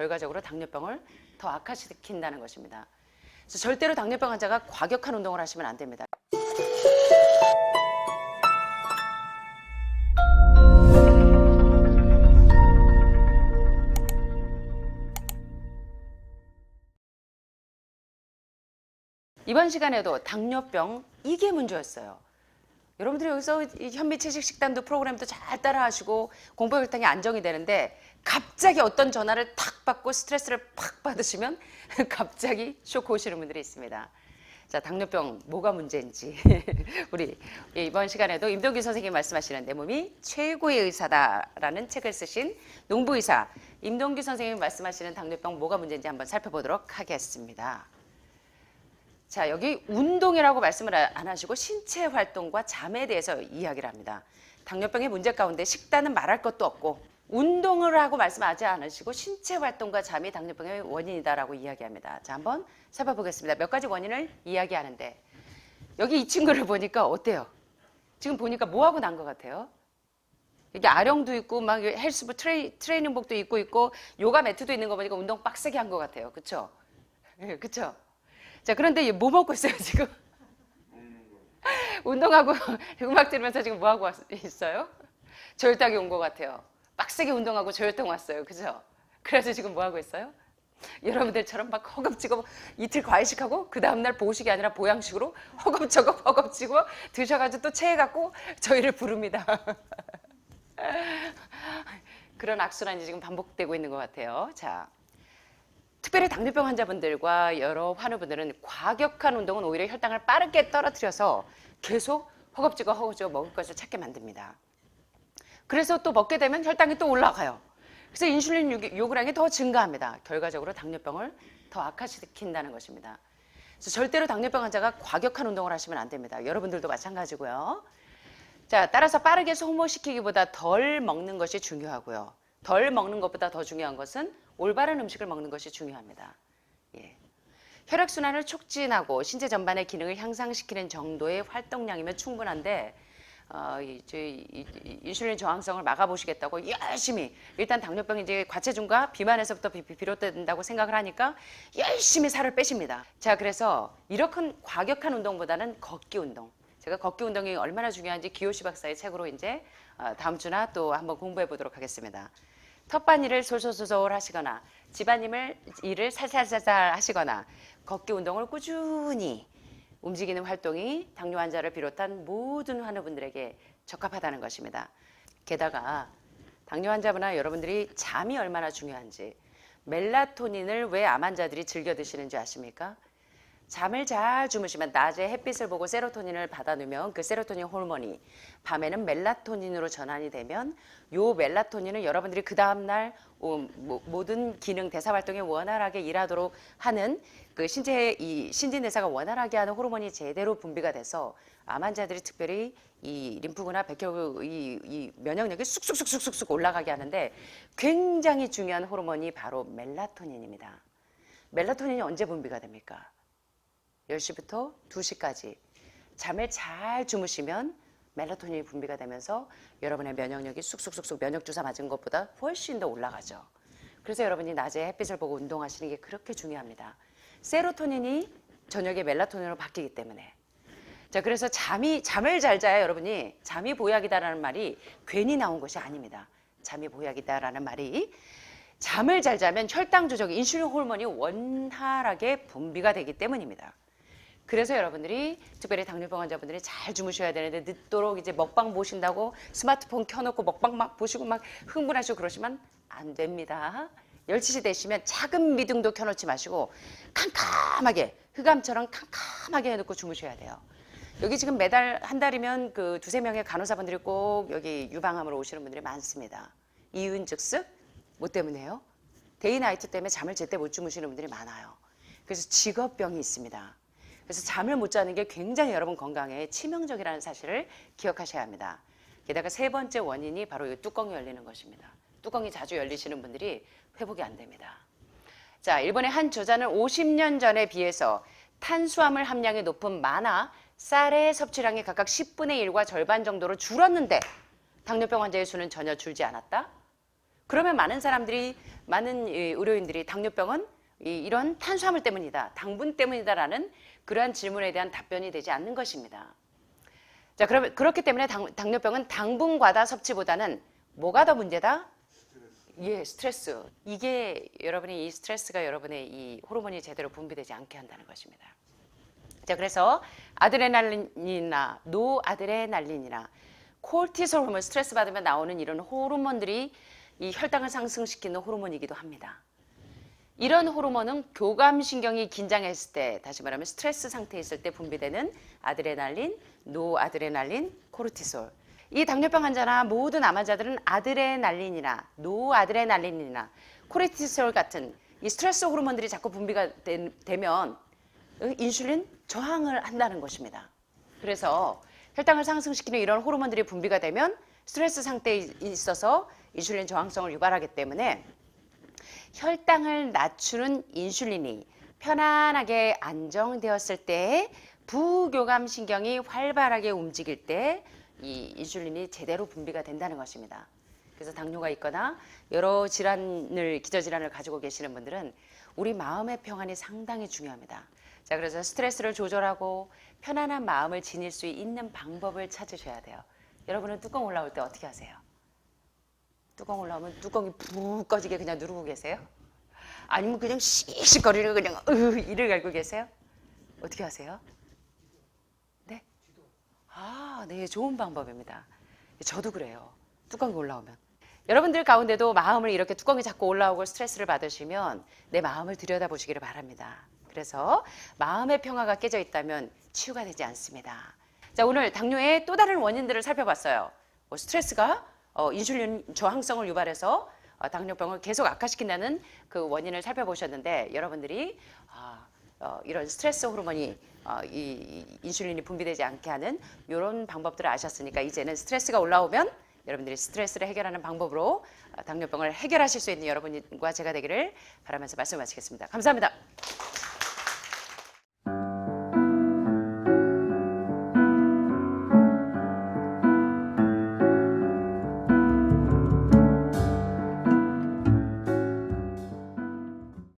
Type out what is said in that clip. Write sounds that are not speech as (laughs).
결과적으로 당뇨병을 더 악화시킨다는 것입니다. 그래서 절대로 당뇨병 환자가 과격한 운동을 하시면 안 됩니다. 이번 시간에도 당뇨병 이게 문제였어요. 여러분들이 여기서 이 현미 채식 식단도 프로그램도 잘 따라하시고 공부 혈당이 안정이 되는데 갑자기 어떤 전화를 탁 받고 스트레스를 팍 받으시면 (laughs) 갑자기 쇼크 오시는 분들이 있습니다. 자, 당뇨병 뭐가 문제인지 (laughs) 우리 이번 시간에도 임동규 선생님이 말씀하시는 내 몸이 최고의 의사다라는 책을 쓰신 농부 의사 임동규 선생님이 말씀하시는 당뇨병 뭐가 문제인지 한번 살펴보도록 하겠습니다. 자, 여기 운동이라고 말씀을 안 하시고 신체 활동과 잠에 대해서 이야기를 합니다. 당뇨병의 문제 가운데 식단은 말할 것도 없고 운동을 하고 말씀하지 않으시고 신체 활동과 잠이 당뇨병의 원인이다라고 이야기합니다. 자, 한번 살펴보겠습니다. 몇 가지 원인을 이야기하는데 여기 이 친구를 보니까 어때요? 지금 보니까 뭐 하고 난 것 같아요? 이게 아령도 있고 막 헬스부 트레이, 트레이닝복도 입고 있고 요가 매트도 있는 거 보니까 운동 빡세게 한 것 같아요. 그렇죠? (laughs) 그렇죠? 자, 그런데 얘뭐 먹고 있어요, 지금? (laughs) 운동하고 (laughs) 음악 들으면서 지금 뭐 하고 왔- 있어요? 저혈당이 온 것 같아요. 빡세게 운동하고 저혈당 왔어요. 그죠? 그래서 지금 뭐 하고 있어요? 여러분들처럼 막 허겁지겁 이틀 과일식하고 그 다음날 보식이 아니라 보양식으로 (laughs) 허겁지겁 허겁지겁 드셔가지고 또 체해갖고 저희를 부릅니다. (laughs) 그런 악순환이 지금 반복되고 있는 것 같아요. 자, 특별히 당뇨병 환자분들과 여러 환우분들은 과격한 운동은 오히려 혈당을 빠르게 떨어뜨려서 계속 허겁지겁 허겁지겁 먹을 것을 찾게 만듭니다. 그래서 또 먹게 되면 혈당이 또 올라가요. 그래서 인슐린 요구- 요구량이 더 증가합니다. 결과적으로 당뇨병을 더 악화시킨다는 것입니다. 그래서 절대로 당뇨병 환자가 과격한 운동을 하시면 안 됩니다. 여러분들도 마찬가지고요. 자, 따라서 빠르게 소모시키기보다 덜 먹는 것이 중요하고요. 덜 먹는 것보다 더 중요한 것은 올바른 음식을 먹는 것이 중요합니다. 예. 혈액순환을 촉진하고 신체 전반의 기능을 향상시키는 정도의 활동량이면 충분한데 어, 이, 저, 이, 이, 인슐린 저항성을 막아보시겠다고 열심히 일단 당뇨병이 이제 과체중과 비만에서부터 비롯된다고 생각을 하니까 열심히 살을 빼십니다. 자, 그래서 이렇게 과격한 운동보다는 걷기 운동. 제가 걷기 운동이 얼마나 중요한지 기호시 박사의 책으로 이제 어, 다음 주나 또 한번 공부해 보도록 하겠습니다. 텃밭일을 솔솔솔솔 하시거나 집안일을 일을 살살살살 하시거나 걷기 운동을 꾸준히 움직이는 활동이 당뇨 환자를 비롯한 모든 환우분들에게 적합하다는 것입니다. 게다가 당뇨 환자분나 여러분들이 잠이 얼마나 중요한지 멜라토닌을 왜 암 환자들이 즐겨 드시는지 아십니까? 잠을 잘 주무시면 낮에 햇빛을 보고 세로토닌을 받아놓으면 그 세로토닌 호르몬이 밤에는 멜라토닌으로 전환이 되면 요 멜라토닌은 여러분들이 그 다음날 어, 모- 모든 기능 대사 활동이 원활하게 일하도록 하는 그 신체 이 신진대사가 원활하게 하는 호르몬이 제대로 분비가 돼서 암 환자들이 특별히 이 림프구나 백혈구 이, 이 면역력이 쑥쑥쑥쑥쑥 올라가게 하는데 굉장히 중요한 호르몬이 바로 멜라토닌입니다. 멜라토닌이 언제 분비가 됩니까? 10시부터 2시까지 잠을 잘 주무시면 멜라토닌이 분비가 되면서 여러분의 면역력이 쑥쑥쑥쑥 면역 주사 맞은 것보다 훨씬 더 올라가죠. 그래서 여러분이 낮에 햇빛을 보고 운동하시는 게 그렇게 중요합니다. 세로토닌이 저녁에 멜라토닌으로 바뀌기 때문에. 자, 그래서 잠이 잠을 잘 자야 여러분이 잠이 보약이다라는 말이 괜히 나온 것이 아닙니다. 잠이 보약이다라는 말이 잠을 잘 자면 혈당 조절, 인슐린 호르몬이 원활하게 분비가 되기 때문입니다. 그래서 여러분들이 특별히 당뇨병 환자분들이 잘 주무셔야 되는데 늦도록 이제 먹방 보신다고 스마트폰 켜놓고 먹방 막 보시고 막 흥분하시고 그러시면 안 됩니다. 12시 되시면 작은 미등도 켜놓지 마시고 캄캄하게 흑암처럼 캄캄하게 해놓고 주무셔야 돼요. 여기 지금 매달 한 달이면 그 두세 명의 간호사분들이 꼭 여기 유방암으로 오시는 분들이 많습니다. 이유는 즉슨 뭐 때문에요? 데이나이트 때문에 잠을 제때 못 주무시는 분들이 많아요. 그래서 직업병이 있습니다. 그래서 잠을 못 자는 게 굉장히 여러분 건강에 치명적이라는 사실을 기억하셔야 합니다. 게다가 세 번째 원인이 바로 이 뚜껑이 열리는 것입니다. 뚜껑이 자주 열리시는 분들이 회복이 안 됩니다. 자, 일본의 한 저자는 50년 전에 비해서 탄수화물 함량이 높은 마나, 쌀의 섭취량이 각각 10분의 1과 절반 정도로 줄었는데 당뇨병 환자의 수는 전혀 줄지 않았다? 그러면 많은 사람들이 많은 이 의료인들이 당뇨병은 이- 이런 탄수화물 때문이다, 당분 때문이다라는 그러한 질문에 대한 답변이 되지 않는 것입니다. 자, 그러면 그렇기 때문에 당, 당뇨병은 당분 과다 섭취보다는 뭐가 더 문제다? 예, 스트레스. 이게 여러분이 이 스트레스가 여러분의 이 호르몬이 제대로 분비되지 않게 한다는 것입니다. 자, 그래서 아드레날린이나 노아드레날린이나 콜티솔 호르몬 스트레스 받으면 나오는 이런 호르몬들이 이 혈당을 상승시키는 호르몬이기도 합니다. 이런 호르몬은 교감신경이 긴장했을 때, 다시 말하면 스트레스 상태에 있을 때 분비되는 아드레날린, 노아드레날린, 코르티솔. 이 당뇨병 환자나 모든 암 환자들은 아드레날린이나 노아드레날린이나 코르티솔 같은 이 스트레스 호르몬들이 자꾸 분비가 되, 되면 인슐린 저항을 한다는 것입니다. 그래서 혈당을 상승시키는 이런 호르몬들이 분비가 되면 스트레스 상태에 있어서 인슐린 저항성을 유발하기 때문에 혈당을 낮추는 인슐린이 편안하게 안정되었을 때 부교감 신경이 활발하게 움직일 때 이 인슐린이 제대로 분비가 된다는 것입니다. 그래서 당뇨가 있거나 여러 질환을 기저 질환을 가지고 계시는 분들은 우리 마음의 평안이 상당히 중요합니다. 자, 그래서 스트레스를 조절하고 편안한 마음을 지닐 수 있는 방법을 찾으셔야 돼요. 여러분은 뚜껑 올라올 때 어떻게 하세요? 뚜껑 올라오면 뚜껑이 푹 꺼지게 그냥 누르고 계세요? 아니면 그냥 씩씩거리는 그냥 으 이를 갈고 계세요? 어떻게 하세요? 네? 아, 네, 좋은 방법입니다. 저도 그래요. 뚜껑이 올라오면. 여러분들 가운데도 마음을 이렇게 뚜껑이 자꾸 올라오고 스트레스를 받으시면 내 마음을 들여다보시기를 바랍니다. 그래서 마음의 평화가 깨져 있다면 치유가 되지 않습니다. 자, 오늘 당뇨의 또 다른 원인들을 살펴봤어요. 뭐 스트레스가 어, 인슐린 저항성을 유발해서 어, 당뇨병을 계속 악화시킨다는 그 원인을 살펴보셨는데 여러분들이 아, 어, 이런 스트레스 호르몬이 어, 이, 이 인슐린이 분비되지 않게 하는 이런 방법들을 아셨으니까 이제는 스트레스가 올라오면 여러분들이 스트레스를 해결하는 방법으로 어, 당뇨병을 해결하실 수 있는 여러분과 제가 되기를 바라면서 말씀 마치겠습니다. 감사합니다.